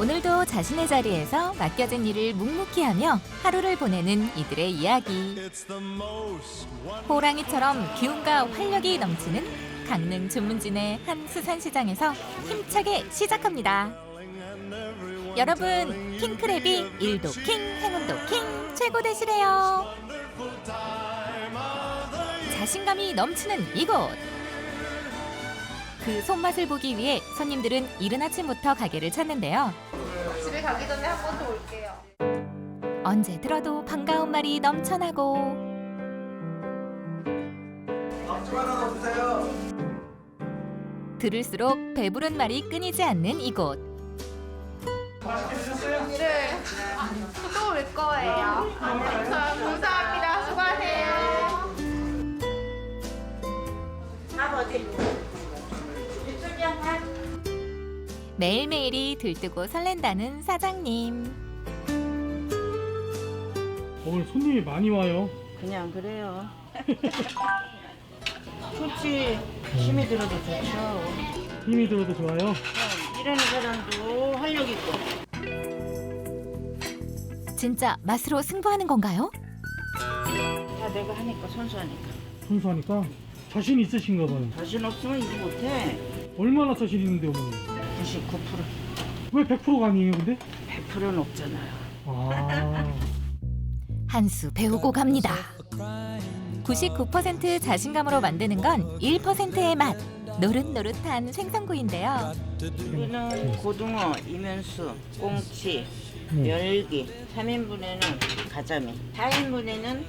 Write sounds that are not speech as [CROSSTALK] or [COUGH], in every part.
오늘도 자신의 자리에서 맡겨진 일을 묵묵히 하며 하루를 보내는 이들의 이야기. 호랑이처럼 기운과 활력이 넘치는 강릉 주문진의 한 수산시장에서 힘차게 시작합니다. 여러분, 킹크랩이 일도 킹, 행운도 킹, 최고 되시래요. 자신감이 넘치는 이곳. 그 손맛을 보기 위해 손님들은 이른 아침부터 가게를 찾는데요. 집에 가기 전에 한 번 더 올게요. 언제 들어도 반가운 말이 넘쳐나고 들을수록 배부른 말이 끊이지 않는 이곳. 네. 또 올 거예요. 자, 감사합니다. 수고하세요. 매일매일이 들뜨고 설렌다는 사장님. 오늘 손님이 많이 와요. 그냥 그래요. [LAUGHS] 좋지. 힘이 들어도 좋죠. 힘이 들어도 좋아요. 일하는 사람도 활력 있고. 진짜 맛으로 승부하는 건가요? 다 내가 하니까 선수하니까. 순수하니까 자신 있으신가 봐요. 자신 없으면 일 못해. 얼마나 자신 있는데 어머니? 99%왜 100%가 아니에요 근데? 100%는 없잖아요. 아 [LAUGHS] 한 수 배우고 갑니다. 99% 자신감으로 만드는 건 1%의 맛. 노릇노릇한 생선구이인데요. 우리는 고등어, 이면수, 꽁치, 네. 멸기. 3인분에는 가자미. 4인분에는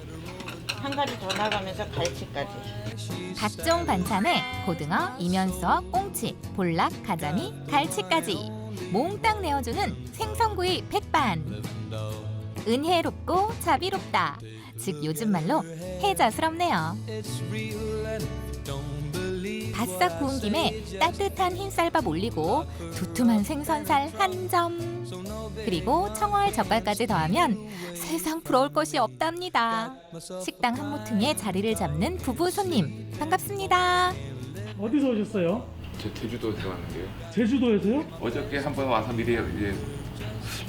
한 가지 더 나가면서 갈치까지. 각종 반찬에 고등어, 이면서, 꽁치, 볼락, 가자미, 갈치까지 몽땅 내어주는 생선구이 백반. 은혜롭고 자비롭다. 즉 요즘 말로 해자스럽네요. 바싹 구운 김에 따뜻한 흰쌀밥 올리고 두툼한 생선살 한 점. 그리고 청어알 젓갈까지 더하면 세상 부러울 것이 없답니다. 식당 한모퉁이에 자리를 잡는 부부 손님 반갑습니다. 어디서 오셨어요? 저 제주도 들어갔는데요. 제주도에서요? 어저께 한번 와서 미리 이제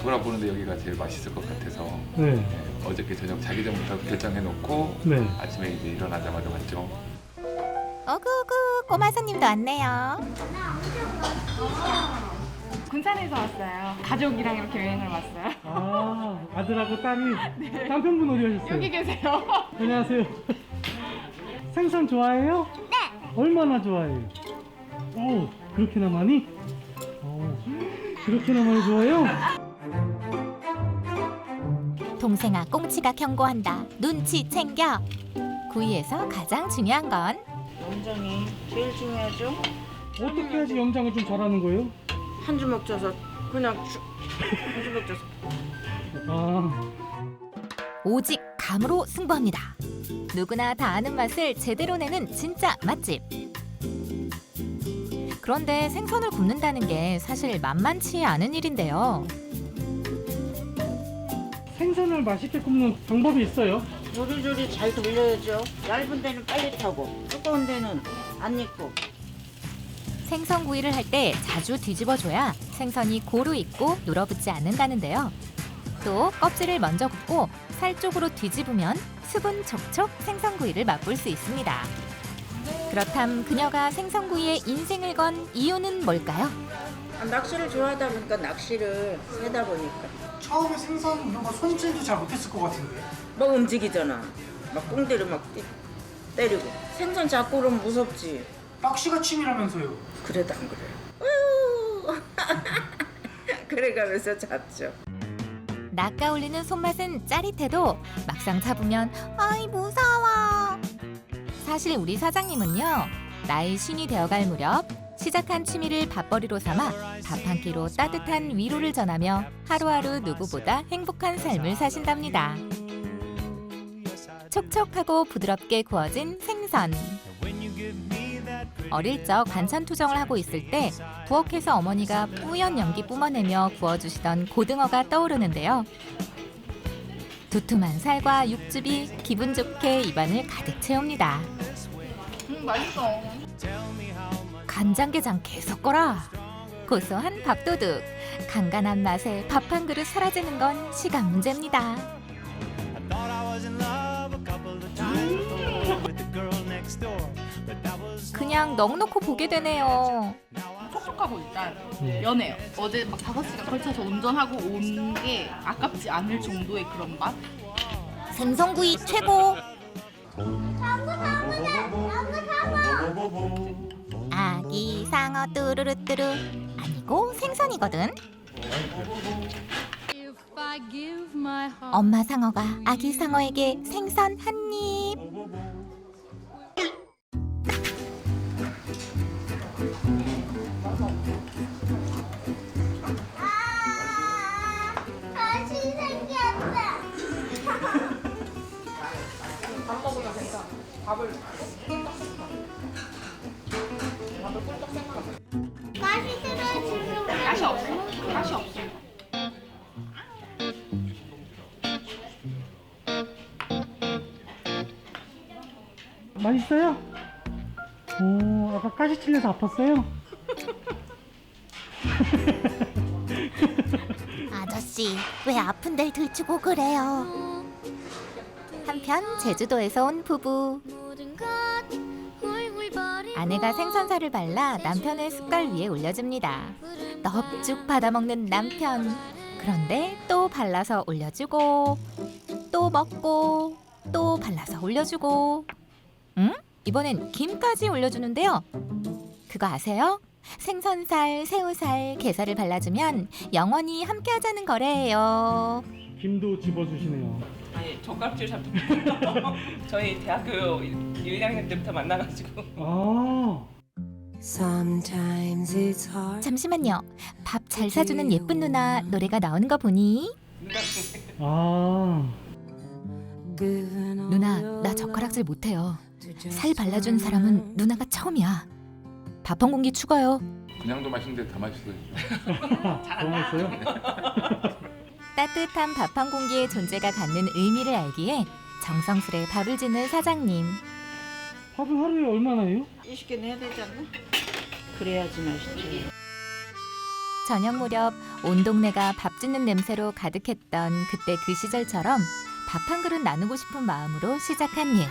돌아보는데 여기가 제일 맛있을 것 같아서 네. 네, 어저께 저녁 자기 전부터 결정해 놓고 네. 아침에 이제 일어나자마자 왔죠. 어구구 꼬마 손님도 왔네요. 군산에서 왔어요. 가족이랑 이렇게 여행을 왔어요. 아 아들하고 딸이 남편분 어디 가셨어요? 여기 계세요. [LAUGHS] 안녕하세요. 생선 좋아해요? 네. 얼마나 좋아해요? 오 그렇게나 많이? 오 그렇게나 많이 좋아해요? 동생아 꽁치가 경고한다. 눈치 챙겨. 구이에서 가장 중요한 건 염장이 제일 중요하죠. 어떻게 해야지 염장을 좀 잘하는 거예요? 한 주먹 쪄서 그냥 쭉. 한 주먹 쪄서. 아 오직 감으로 승부합니다. 누구나 다 아는 맛을 제대로 내는 진짜 맛집. 그런데 생선을 굽는다는 게 사실 만만치 않은 일인데요. 생선을 맛있게 굽는 방법이 있어요? 조리조리 잘 돌려야죠. 얇은 데는 빨리 타고 두꺼운 데는 안 익고. 생선 구이를 할 때 자주 뒤집어줘야 생선이 고루 익고 눌어붙지 않는다는데요. 또 껍질을 먼저 굽고 살 쪽으로 뒤집으면 수분 촉촉 생선 구이를 맛볼 수 있습니다. 그렇담 그녀가 생선 구이에 인생을 건 이유는 뭘까요? 아, 낚시를 좋아하다 보니까 낚시를 세다 보니까 처음에 생선 이런 거 손질도 잘 못했을 것 같은데 막 움직이잖아. 막 꽁대로 막 때- 때리고. 생선 잡고 그러면 무섭지. 낚시가 취미라면서요 그래도 안 그래요. 으우. [LAUGHS] 그래가면서 잡죠. 낚아 올리는 손맛은 짜릿해도 막상 잡으면 아이 무서워. 사실 우리 사장님은요 나이 신이 되어갈 무렵 시작한 취미를 밥벌이로 삼아 밥 한 끼로 따뜻한 위로를 전하며 하루하루 누구보다 행복한 삶을 사신답니다. 촉촉하고 부드럽게 구워진 생선. 어릴 적 반찬 투정을 하고 있을 때 부엌에서 어머니가 뿌연 연기 뿜어내며 구워주시던 고등어가 떠오르는데요. 두툼한 살과 육즙이 기분 좋게 입안을 가득 채웁니다. 음, 맛있어. 간장게장 계속 거라. 고소한 밥도둑. 간간한 맛에 밥 한 그릇 사라지는 건 시간 문제입니다. I thought I was in love a couple of times before with the girl next door, but that was 그냥 넉넉히 보게 되네요. 촉촉하고 일단 연해요. 어제 막 5시간 걸쳐서 운전하고 온 게 아깝지 않을 정도의 그런 맛? 생선구이 최고. 아기 상어 뚜루루뚜루 아니고 생선이거든. 엄마 상어가 아기 상어에게 생선 한 입. 다시 [LAUGHS] 가시 없어. 가시 없어. 맛있어요? 오, 아까 가시 찔려서 아팠어요? [LAUGHS] 아저씨 왜 아픈 데를 들추고 그래요? 한편 제주도에서 온 부부 아내가 생선살을 발라 남편의 숟갈 위에 올려줍니다. 넙죽 받아먹는 남편. 그런데 또 발라서 올려주고 또 먹고 또 발라서 올려주고 응? 이번엔 김까지 올려주는데요. 그거 아세요? 생선살, 새우살, 게살을 발라주면 영원히 함께하자는 거래예요. 김도 집어주시네요. 아니 젓가락질 잡 [LAUGHS] 저희 대학교 1학년 때부터 만나가지고 아, Sometimes it's hard. 잠시만요. 밥 잘 사주는 예쁜 누나 노래가 나오는 거 보니 누가 아, 누나 나 젓가락질 못해요. 살 발라준 사람은 누나가 처음이야. 밥 한 공기 추가요. 그냥도 맛있는데 다 맛있어요. [LAUGHS] 너무 맛있어요? [LAUGHS] 따뜻한 밥 한 공기의 존재가 갖는 의미를 알기에 정성스레 밥을 짓는 사장님. 밥을 하루에 얼마나 해요? 20개 내야 되지 않나? 그래야지 맛있지. 저녁 무렵 온 동네가 밥 짓는 냄새로 가득했던 그때 그 시절처럼 밥 한 그릇 나누고 싶은 마음으로 시작한 일.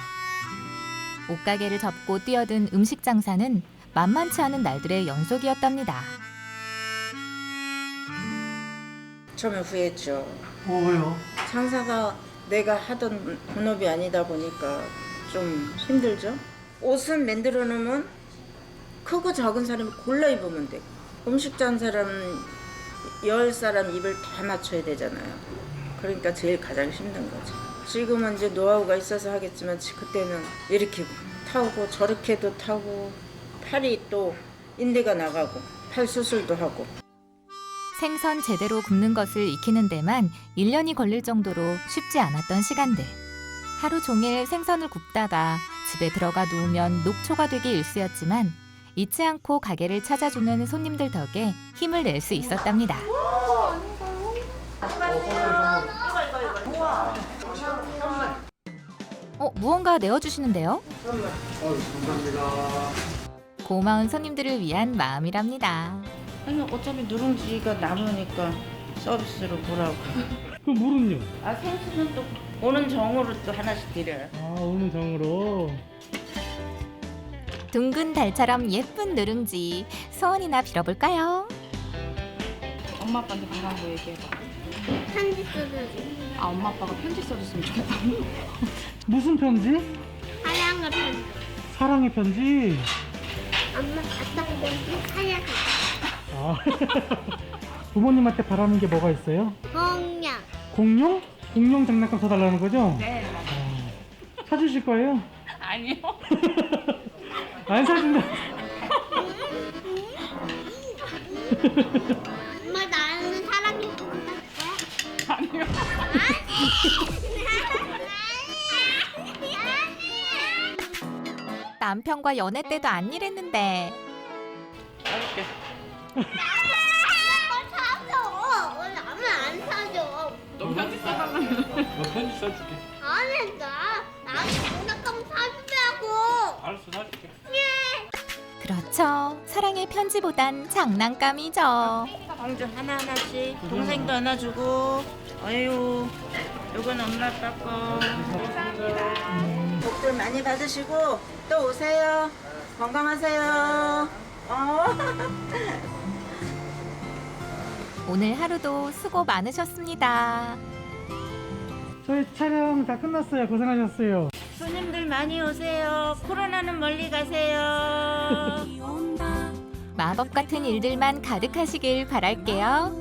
옷가게를 접고 뛰어든 음식 장사는 만만치 않은 날들의 연속이었답니다. 처음에 후회했죠. 어, 왜요? 장사가 내가 하던 본업이 아니다 보니까 좀 힘들죠. 옷은 만들어 놓으면 크고 작은 사람이 골라 입으면 되고 음식 장사라는 열 사람 입을 다 맞춰야 되잖아요. 그러니까 제일 가장 힘든 거죠. 지금은 이제 노하우가 있어서 하겠지만 지- 그때는 이렇게 타고 저렇게도 타고 팔이 또 인대가 나가고 팔 수술도 하고 생선 제대로 굽는 것을 익히는 데만 1년이 걸릴 정도로 쉽지 않았던 시간들. 하루 종일 생선을 굽다가 집에 들어가 누우면 녹초가 되기 일쑤였지만 잊지 않고 가게를 찾아주는 손님들 덕에 힘을 낼 수 있었답니다. 어, 무언가 내어주시는데요? 고마운 손님들을 위한 마음이랍니다. 아니 어차피 누룽지가 남으니까 서비스로 보라고. [LAUGHS] 그 물은요? 아 생수는 또 오는 정으로 또 하나씩 드려요. 아, 오늘 정으로. 둥근 달처럼 예쁜 누룽지 소원이나 빌어볼까요? 엄마 아빠한테 바란 거 얘기해봐. 편지 써주지. 아 엄마 아빠가 편지 써줬으면 좋겠다. [LAUGHS] 무슨 편지? 사랑을 편지. 사랑의 편지? 엄마 아빠 편지 사랑을. 아, [LAUGHS] 부모님한테 바라는 게 뭐가 있어요? 공룡. 공룡? 공룡 장난감 사달라는 거죠? 네. 아, 사주실 거예요? 아니요. [LAUGHS] 안 사준다. 엄마 나는 사랑이 못할 거야? 아니요. 남편과 연애 때도 안. 뭘 사줘. 왜 나는 안 사줘? 너 편지 써달라면. 너 편지 써줄게. 안 했다. 나는 장난감 사주라고. 알았어 사줄게. 그렇죠. 사랑의 편지보단 장난감이죠. 공주 하나하나씩 동생도 안아주고 어유 요건 엄마 아빠 거 감사합니다 복들 많이 받으시고 또 오세요 건강하세요 어. [LAUGHS] 오늘 하루도 수고 많으셨습니다. 저희 촬영 다 끝났어요. 고생하셨어요. 손님들 많이 오세요 코로나는 멀리 가세요 [LAUGHS] 마법 같은 일들만 가득하시길 바랄게요.